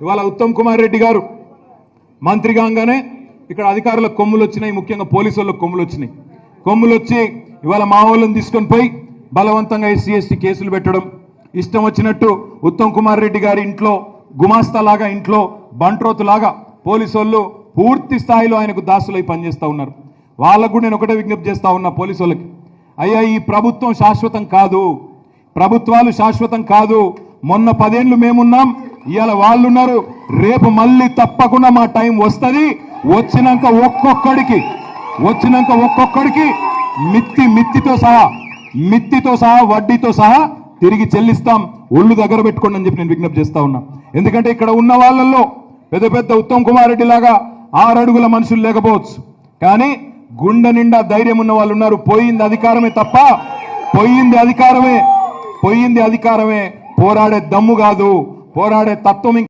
ఇవాళ ఉత్తమ్ కుమార్ రెడ్డి గారు మంత్రి కాగానే ఇక్కడ అధికారుల కొమ్ములు వచ్చినాయి ముఖ్యంగా పోలీసు కొమ్ములు వచ్చినాయి. కొమ్ములు వచ్చి ఇవాళ మా వాళ్ళని తీసుకొని పోయి బలవంతంగా ఎస్సీ ఎస్టీ కేసులు పెట్టడం. ఇష్టం వచ్చినట్టు ఉత్తమ్ కుమార్ రెడ్డి గారి ఇంట్లో గుమాస్తా లాగా ఇంట్లో బంట్రోతు లాగా పోలీసు వాళ్ళు పూర్తి స్థాయిలో ఆయనకు దాసులై పనిచేస్తూ ఉన్నారు. వాళ్ళకు కూడా నేను ఒకటే విజ్ఞప్తి చేస్తూ ఉన్నా పోలీసు వాళ్ళకి అయ్యా ఈ ప్రభుత్వం శాశ్వతం కాదు. ప్రభుత్వాలు శాశ్వతం కాదు. మొన్న పదేళ్ళు మేమున్నాం ఇవాళ వాళ్ళు ఉన్నారు రేపు మళ్ళీ తప్పకుండా మా టైం వస్తుంది. వచ్చినాక ఒక్కొక్కడికి వచ్చినాక ఒక్కొక్కడికి మిత్తి మిత్తితో సహా మిత్తితో సహా వడ్డీతో సహా తిరిగి చెల్లిస్తాం. ఒళ్ళు దగ్గర పెట్టుకోండి అని చెప్పి నేను విజ్ఞప్తి చేస్తా ఉన్నా. ఎందుకంటే ఇక్కడ ఉన్న వాళ్ళల్లో పెద్ద పెద్ద ఉత్తమ్ కుమార్ రెడ్డి లాగా ఆరడుగుల మనుషులు లేకపోవచ్చు. కానీ గుండె నిండా ధైర్యం ఉన్న వాళ్ళు ఉన్నారు. పోయింది అధికారమే తప్ప పోయింది అధికారమే పోయింది అధికారమే. పోరాడే దమ్ము కాదు. ಹೋರಾಡೆ ತತ್ವಮಿಂಗ್